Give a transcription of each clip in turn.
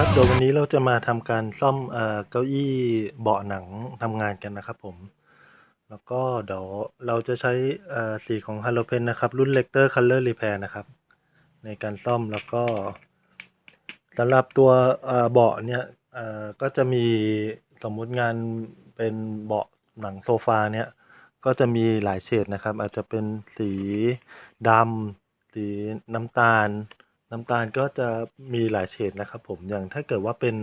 ครับเดี๋ยววันนี้เราจะมาทำการซ่อมเอ่อเก้าอี้เบาะหนังทำงานกันนะครับผม แล้วก็เดี๋ยวเราจะใช้เอ่อสีของ h a l o p e n นะครับ รุ่น Lecter Color Repair นะครับ ในการซ่อมแล้วก็สำหรับตัวเอ่อเบาะเนี่ยเอ่อก็จะมีสมมุติงานเป็นเบาะหนังโซฟาเนี่ยก็จะมีหลายเฉดนะครับ อาจจะเป็นสีดำสีน้ำตาล น้ำตาลก็จะมีหลายเฉดนะครับผมอย่างถ้าเกิดว่าเป็น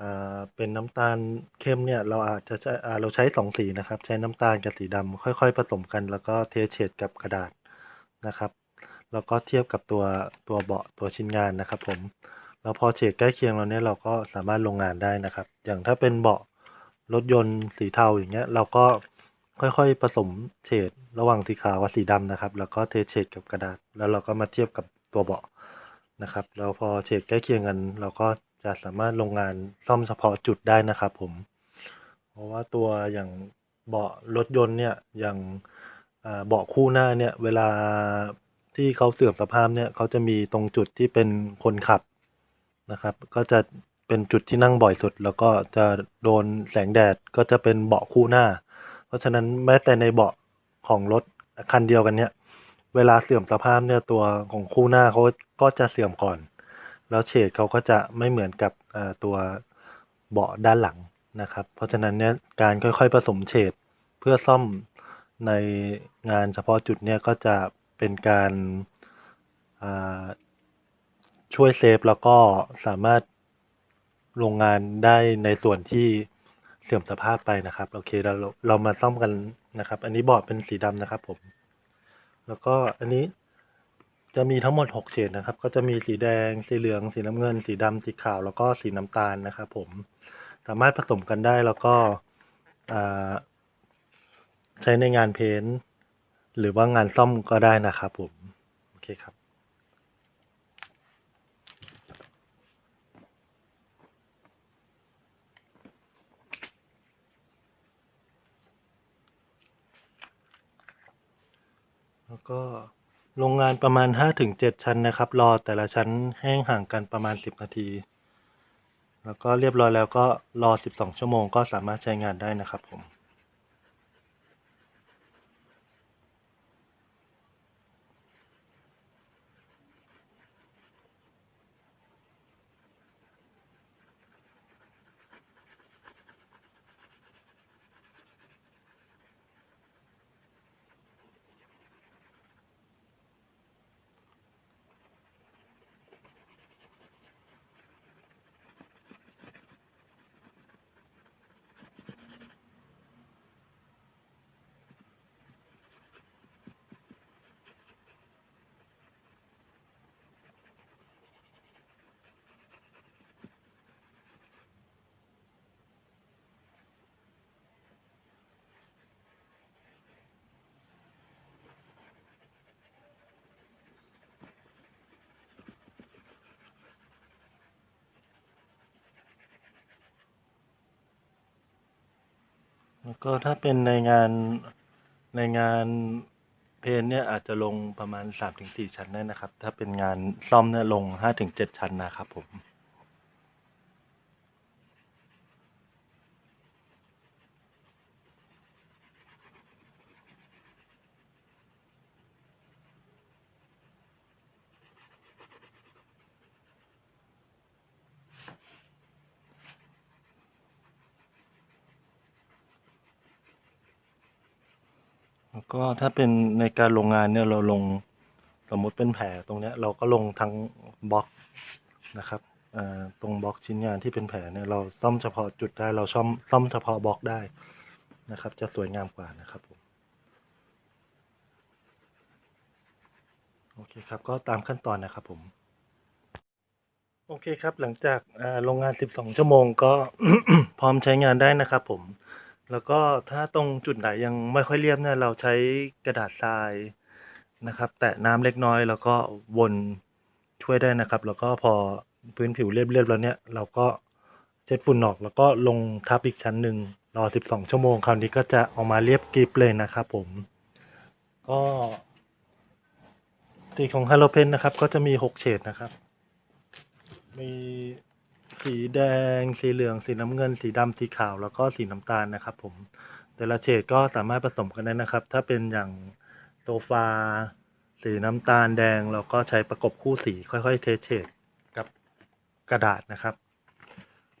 อ่าเป็นน้ำตาลเข้มเนี่ยเราอาจจะใช้เราใช้สองสีนะครับ ใช้น้ำตาลกับสีดำค่อย ๆ ผสมกัน แล้วก็เทเฉดกับกระดาษนะครับ แล้วก็เทียบกับตัวตัวเบาะตัวชิ้นงานนะครับ ผมแล้วพอเฉดใกล้เคียงเราเนี่ยเราก็สามารถลงงานได้นะครับ อย่างถ้าเป็นเบาะรถยนต์สีเทาอย่างเงี้ย เราก็ค่อยๆผสมเฉดระหว่างสีขาวกับสีดำนะครับ แล้วก็เทเฉดกับกระดาษ แล้วเราก็มาเทียบกับ ตัวเบาะนะครับแล้วพอเฉดใกล้เคียงกันเราก็จะสามารถลงงานซ่อมเฉพาะจุดได้นะครับผม เพราะว่าตัวอย่างเบาะรถยนต์เนี่ยอย่างเบาะคู่หน้าเนี่ยเวลาที่เขาเสื่อมสภาพเนี่ยเขาจะมีตรงจุดที่เป็นคนขับนะครับ ก็จะเป็นจุดที่นั่งบ่อยสุด แล้วก็จะโดนแสงแดดก็จะเป็นเบาะคู่หน้า เพราะฉะนั้นแม้แต่ในเบาะของรถคันเดียวกันเนี่ย เวลาเสื่อมสภาพเนี่ยตัวของคู่หน้าเขาก็จะเสื่อมก่อน แล้วเฉดเขาก็จะไม่เหมือนกับตัวเบาะด้านหลังนะครับ เพราะฉะนั้นเนี่ยการค่อยๆผสมเฉดเพื่อซ่อมในงานเฉพาะจุดเนี่ยก็จะเป็นการาช่วยเซฟแล้วก็สามารถลงงานได้ในส่วนที่เสื่อมสภาพไปนะครับ โอเคเราเรามาซ่อมกันนะครับ อันนี้เบาะเป็นสีดำนะครับผม แล้วก็อันนี้จะมีทั้งหมดหกเฉดนะครับ ก็จะมีสีแดง สีเหลือง สีน้ำเงิน สีดำสีขาว แล้วก็สีน้ำตาลนะครับผม สามารถผสมกันได้แล้วก็ใช้ในงานเพ้นท์หรือว่างานซ่อมก็ได้นะครับผม โอเคครับ ก็โรงงานประมาณห้าถึงเจ็ดชั้นนะครับ รอแต่ละชั้นแห้งห่างกันประมาณสิบนาที แล้วก็เรียบร้อยแล้วก็รอสิบสองชั่วโมงก็สามารถใช้งานได้นะครับผม แล้วก็ถ้าเป็นในงานในงานเพนเนี่ยอาจจะลงประมาณสามถึงสี่ชั้นได้นะครับ ถ้าเป็นงานซ่อมเนี่ยลงห้าถึงเจ็ดชั้นนะครับผม แล้วก็ถ้าเป็นในการลงงานเนี่ยเราลงสมมุติเป็นแผลตรงเนี้ยเราก็ลงทั้งบล็อกนะครับอ่าตรงบล็อกชิ้นงานที่เป็นแผลเนี่ยเราซ่อมเฉพาะจุดได้เราซ่อมซ่อมเฉพาะบล็อกได้นะครับ จะสวยงามกว่านะครับผมโอเคครับก็ตามขั้นตอนนะครับผม โอเคครับหลังจากอ่าโรงงาน 12 ชั่วโมงก็พร้อมใช้งานได้นะครับผม แล้วก็ถ้าตรงจุดไหนยังไม่ค่อยเรียบเนี่ยเราใช้กระดาษทรายนะครับ แตะน้ำเล็กน้อยแล้วก็วนช่วยได้นะครับ แล้วก็พอพื้นผิวเรียบๆแล้วเนี่ยเราก็เช็ดฝุ่นออกแล้วก็ลงทับอีกชั้นหนึ่งรอ 12 ชั่วโมงคราวนี้ก็จะออกมาเรียบกริบเลยนะครับผม ก็สีของฮาโลเพนนะครับ ก็จะมี 6 เฉดนะครับ มี สีแดง สีเหลือง สีน้ำเงิน สีดำสีขาว แล้วก็สีน้ำตาลนะครับ ผม แต่ละเฉดก็สามารถผสมกันได้นะครับ ถ้าเป็นอย่างโซฟา สีน้ำตาลแดง เราก็ใช้ประกบคู่สี ค่อย ๆ เทเฉดกับกระดาษนะครับ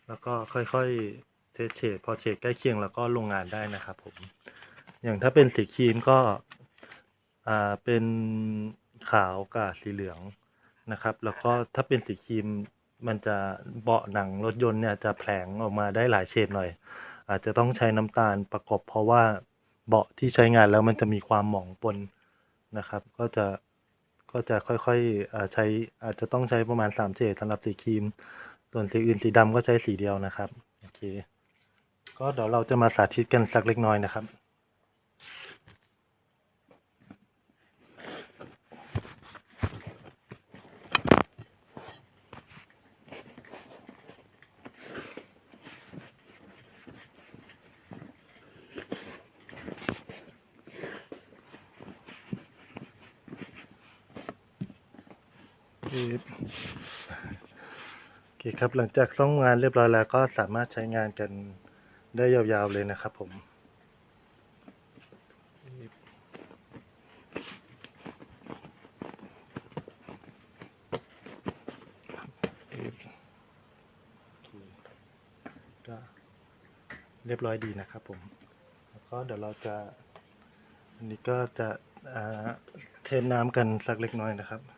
แล้วก็ค่อยๆเทเฉดพอเฉดใกล้เคียงแล้วก็ลงงานได้นะครับ ผม อย่างถ้าเป็นสีครีมก็ อ่า เป็นขาวกับสีเหลืองนะครับ แล้วก็ถ้าเป็นสีครีม มันจะเบาะหนังรถยนต์เนี่ยจะแผลงออกมาได้หลายเฉดหน่อย อาจจะต้องใช้น้ำตาลประกบเพราะว่าเบาะที่ใช้งานแล้วมันจะมีความหมองปนนะครับ ก็จะก็จะค่อยๆใช้อาจจะต้องใช้ประมาณสามเฉดสำหรับสีครีม ส่วนสีอื่นสีดำก็ใช้สีเดียวนะครับโอเคก็เดี๋ยวเราจะมาสาธิตกันสักเล็กน้อยนะครับ บโอเคครับหลังจากซ่อมงานเรียบร้อยแล้วก็สามารถใช้งานกันได้ยาวๆเลยนะครับผมก็เรียบร้อยดีนะครับผม แล้วก็เดี๋ยวเราจะอันนี้ก็จะเทน้ำกันสักเล็กน้อยนะครับ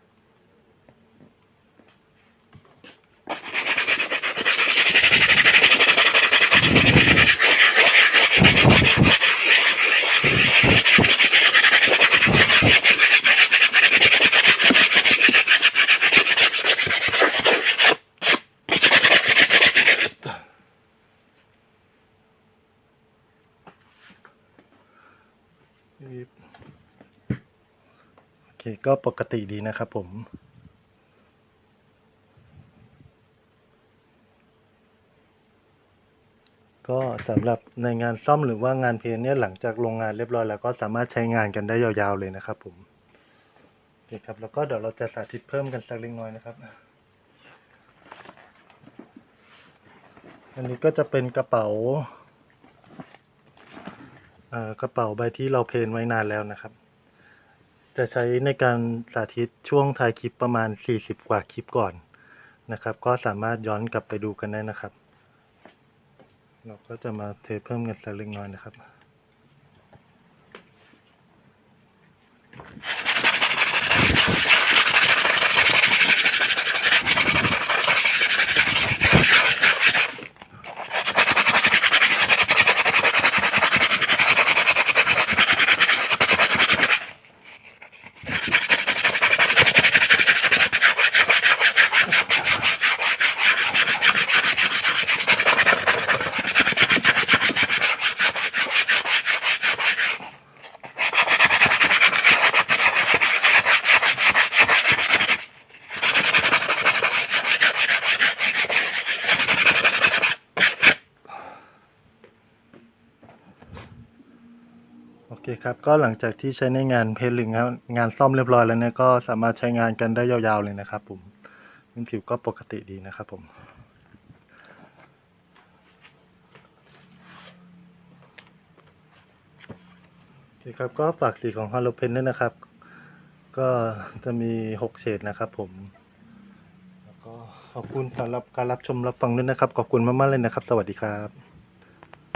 โอเค ก็ปกติดีนะครับผม ก็สำหรับในงานซ่อมหรือว่างานเพลนเนี่ยหลังจากลงงานเรียบร้อยแล้วก็สามารถใช้งานกันได้ยาวๆเลยนะครับผมโอเคครับ แล้วก็เดี๋ยวเราจะสาธิตเพิ่มกันสักเล็กน้อยนะครับอันนี้ก็จะเป็นกระเป๋า กระเป๋าใบที่เราเพนไว้นานแล้วนะครับ จะใช้ในการสาธิตช่วงท้ายคลิปประมาณ 40 กว่าคลิปก่อนนะครับ ก็สามารถย้อนกลับไปดูกันได้นะครับ เราก็จะมาเทเพิ่มกันสักเล็กน้อยนะครับ คครับ ก็หลังจากที่ใช้ในงานเพลหรืองานงานซ่อมเรียบร้อยแล้วเนี่ยก็สามารถใช้งานกันได้ยาวๆเลยนะครับผมพื้นผิวก็ปกติดีนะครับผมโอเคครับก็ฝากสีของ Halo Pen ด้วยนะครับ ก็จะมีหกเฉดนะครับผม แล้วก็ขอบคุณสำหรับการรับชมรับฟังด้วยนะครับ ขอบคุณมากๆเลยนะครับ สวัสดีครับ